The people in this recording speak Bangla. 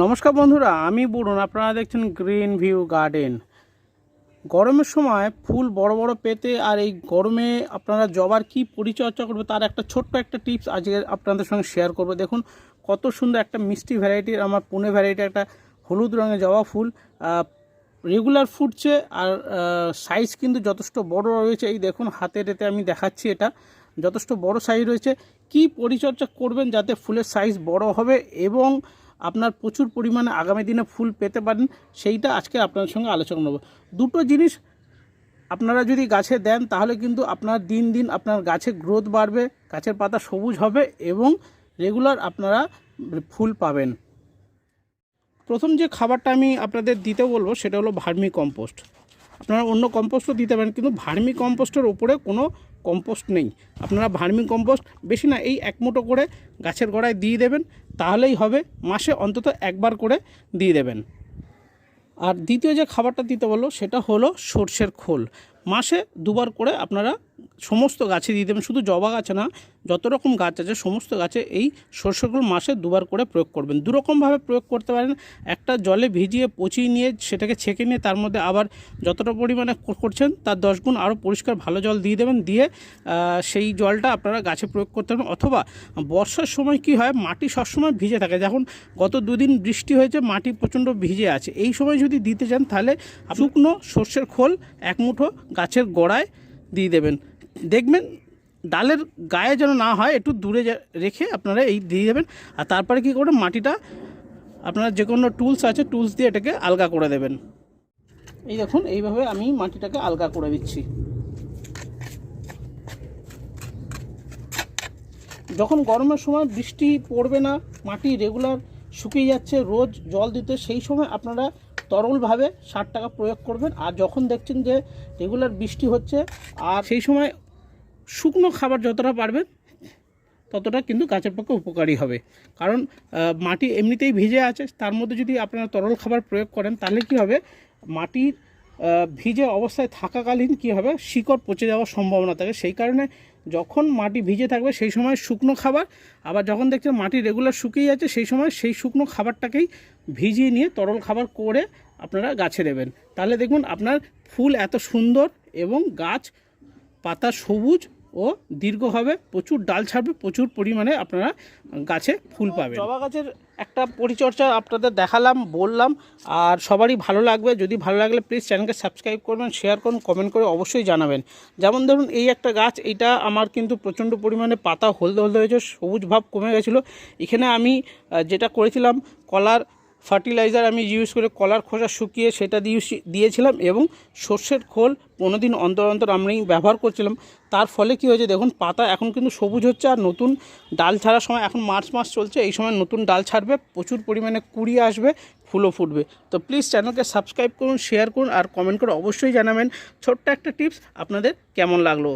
নমস্কার বন্ধুরা, আমি বুড়ুন আপনারা দেখছেন গ্রিন ভিউ গার্ডেন গরমের সময় ফুল বড় বড় পেতে আর এই গরমে আপনারা জবার কি পরিচর্যা করবে তার একটা ছোট্ট একটা টিপস আজকে আপনাদের সঙ্গে শেয়ার করব। দেখুন, কত সুন্দর একটা মিষ্টি ভ্যারাইটির আমার পুনে ভ্যারাইটি একটা হলুদ রঙের জবা ফুল। রেগুলার ফুটছে আর সাইজ কিন্তু যথেষ্ট বড় রয়েছে। এই দেখুন হাতের এতে আমি দেখাচ্ছি এটা। যথেষ্ট বড় সাইজ রয়েছে। কি পরিচর্যা করবেন যাতে ফুলের সাইজ বড় হবে এবং আপনার প্রচুর পরিমাণে আগামী দিনে ফুল পেতে পারেন, সেইটা আজকে আপনার সঙ্গে আলোচনা নেব দুটো জিনিস আপনারা যদি গাছে দেন, তাহলে কিন্তু আপনার দিন দিন আপনার গাছে গ্রোথ বাড়বে, গাছের পাতা সবুজ হবে এবং রেগুলার আপনারা ফুল পাবেন। প্রথম যে খাবারটা আমি আপনাদের দিতে বলব, সেটা হলো ভার্মি কম্পোস্ট। আপনারা অন্য কম্পোস্টও দিতে পারেন, কিন্তু ভার্মি কম্পোস্টের ওপরে কোনো কম্পোস্ট নেই। আপনারা ভার্মি কম্পোস্ট বেশি না, এই এক মুঠো করে গাছের গোড়ায় দিয়ে দেবেন, তাহলেই হবে, মাসে অন্তত একবার করে দিয়ে দেবেন। আর দ্বিতীয় যে খাবারটা দিতে বলল, সেটা হলো সর্ষের খোল। মাসে দুবার করে আপনারা সমস্ত গাছে দিয়ে দেবেন। শুধু জবা গাছে না, যত রকম গাছ আছে, সমস্ত গাছে এই সর্ষেগুলো মাসে দুবার করে প্রয়োগ করবেন। দুরকমভাবে প্রয়োগ করতে পারেন, একটা জলে ভিজিয়ে, পচিয়ে নিয়ে সেটাকে ছেঁকে নিয়ে তার মধ্যে আবার যতটা পরিমাণে করছেন, তার দশ গুণ আরও পরিষ্কার ভালো জল দিয়ে দেবেন। দিয়ে সেই জলটা আপনারা গাছে প্রয়োগ করতে পারেন অথবা বর্ষার সময় কি হয়, মাটি সবসময় ভিজে থাকে। যখন গত দুদিন বৃষ্টি হয়েছে, মাটি প্রচণ্ড ভিজে আছে। এই সময় যদি দিতে চান, তাহলে শুকনো সর্ষের খোল, এক মুঠো গাছের গোড়ায় দিয়ে দেবেন। দেখবেন ডালের গায়ে যেন না হয়, একটু দূরে রেখে আপনারা এই দিয়ে দেবেন। আর তারপরে কী করবেন, মাটিটা আপনার যে কোনো টুলস আছে টুলস দিয়ে এটাকে আলগা করে দেবেন। এই দেখুন, এইভাবে আমি মাটিটাকে আলগা করে দিচ্ছি। যখন গরমের সময় বৃষ্টি পড়বে না, মাটি রেগুলার শুকিয়ে যাচ্ছে, রোজ জল দিতে, সেই সময় আপনারা তরলভাবে সার টাকা প্রয়োগ করবেন। আর যখন দেখছেন যে রেগুলার বৃষ্টি হচ্ছে, আর সেই সময় শুকনো খাবার যতটা পারবেন, ততটা কিন্তু গাছের পক্ষে উপকারী হবে। কারণ মাটি এমনিতেই ভিজে আছে, তার মধ্যে যদি আপনারা তরল খাবার প্রয়োগ করেন, তাহলে কি হবে? মাটির ভিজে অবস্থায় থাকাকালীন কি হবে? শিকড় পচে যাওয়ার সম্ভাবনা থাকে। সেই কারণে যখন মাটি ভিজে থাকবে সেই সময় শুকনো খাবার, আবার যখন দেখছেন মাটি রেগুলার শুকিয়ে যাচ্ছে সেই সময় সেই শুকনো খাবারটাকেই ভিজিয়ে নিয়ে তরল খাবার করে আপনারা গাছে দেবেন। তাহলে দেখুন আপনার ফুল এত সুন্দর এবং গাছ পাতা সবুজ ও দীর্ঘ হবে প্রচুর ডাল ছাড়বে প্রচুর পরিমাণে আপনারা গাছে ফুল পাবেন। জবা গাছের একটা পরিচর্যা আপনাদের দেখালাম বললাম আর সবারই ভালো লাগবে। যদি ভালো লাগলে প্লিজ চ্যানেলকে সাবস্ক্রাইব করবেন শেয়ার করুন কমেন্ট করে অবশ্যই জানাবেন। যেমন ধরুন এই একটা গাছ এইটা আমার কিন্তু প্রচণ্ড পরিমাণে পাতা হলদে হলদে হয়েছে সবুজ ভাব কমে গেছিল। এখানে আমি যেটা করেছিলাম কলার ফার্টিলাইজার আমি ইউজ করে কলার খোসা শুকিয়ে সেটা দিয়ে দিয়েছিলাম এবং সর্ষের খোল পনেরো দিন অন্তর অন্তর আমি ব্যবহার করছিলাম। তার ফলে কি হয়েছে দেখুন, পাতা এখন কিন্তু সবুজ হচ্ছে আর নতুন ডাল ছাড়ার সময় এখন মার্চ মাস চলছে, এই সময় নতুন ডাল ছাড়বে, প্রচুর পরিমাণে কুড়ি আসবে, ফুলও ফুটবে। তো প্লিজ চ্যানেলকে সাবস্ক্রাইব করুন শেয়ার করুন আর কমেন্ট করে অবশ্যই জানাবেন। ছোট্ট একটা টিপস আপনাদের কেমন লাগল?